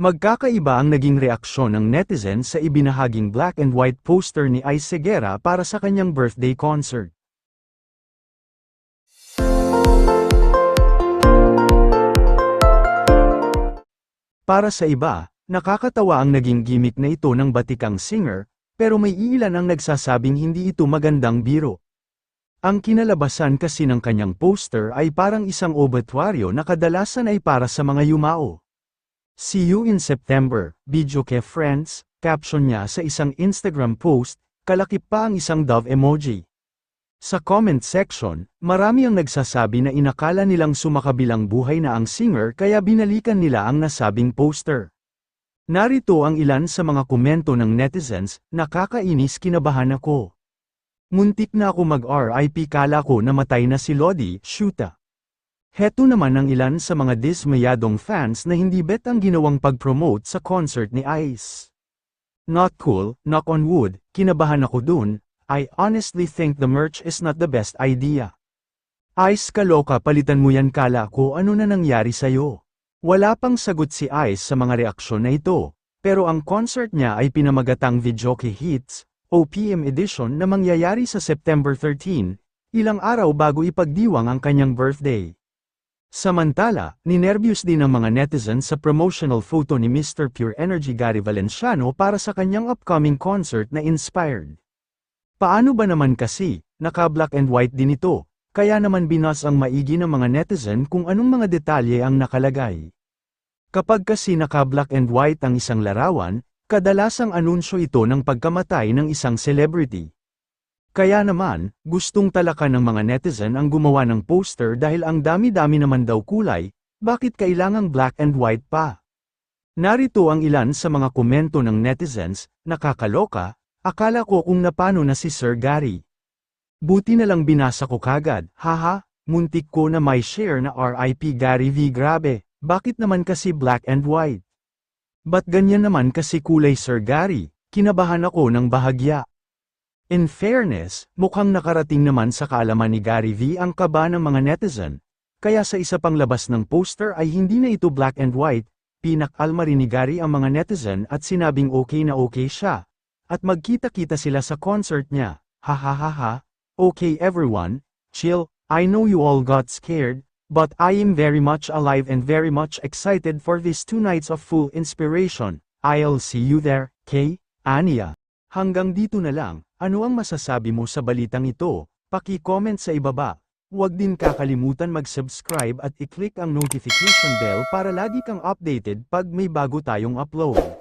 Magkakaiba ang naging reaksyon ng netizen sa ibinahaging black and white poster ni Ice Segura para sa kanyang birthday concert. Para sa iba, nakakatawa ang naging gimmick na ito ng batikang singer, pero may ilan ang nagsasabing hindi ito magandang biro. Ang kinalabasan kasi ng kanyang poster ay parang isang obituaryo na kadalasan ay para sa mga yumao. See you in September, video ke friends, caption niya sa isang Instagram post, kalakip pa ang isang dove emoji. Sa comment section, marami ang nagsasabi na inakala nilang sumakabilang buhay na ang singer kaya binalikan nila ang nasabing poster. Narito ang ilan sa mga komento ng netizens, nakakainis kinabahan ako. Muntik na ako mag-RIP kala ko namatay na si Lodi, shoota. Heto naman ang ilan sa mga dismayadong fans na hindi bet ang ginawang pag-promote sa concert ni Ice. Not cool, knock on wood, kinabahan ako dun, I honestly think the merch is not the best idea. Ice kaloka palitan mo yan kala ko ano na nangyari sa'yo. Wala pang sagot si Ice sa mga reaksyon na ito, pero ang concert niya ay pinamagatang Videoke Hits, OPM edition na mangyayari sa September 13, ilang araw bago ipagdiwang ang kanyang birthday. Samantala, ninervyos din ang mga netizens sa promotional photo ni Mr. Pure Energy Gary Valenciano para sa kanyang upcoming concert na inspired. Paano ba naman kasi, naka-black and white din ito, kaya naman binas ang maigi ng mga netizen kung anong mga detalye ang nakalagay. Kapag kasi naka-black and white ang isang larawan, kadalasang anunsyo ito ng pagkamatay ng isang celebrity. Kaya naman, gustong talakan ng mga netizen ang gumawa ng poster dahil ang dami-dami naman daw kulay, bakit kailangang black and white pa? Narito ang ilan sa mga komento ng netizens, nakakaloka, akala ko kung napano na si Sir Gary. Buti na lang binasa ko kagad, haha, muntik ko na may share na RIP Gary V grabe, bakit naman kasi black and white? Ba't ganyan naman kasi kulay Sir Gary? Kinabahan ako ng bahagya. In fairness, mukhang nakarating naman sa kaalaman ni Gary V ang kaba ng mga netizen, kaya sa isa pang labas ng poster ay hindi na ito black and white, pinakalma rin ni Gary ang mga netizen at sinabing okay na okay siya. At magkita-kita sila sa concert niya, ha ha ha ha, okay everyone, chill, I know you all got scared, but I am very much alive and very much excited for these two nights of full inspiration, I'll see you there, Kay, Ania. Hanggang dito na lang, ano ang masasabi mo sa balitang ito? Paki-comment sa ibaba. Huwag din kakalimutan mag-subscribe at i-click ang notification bell para lagi kang updated pag may bago tayong upload.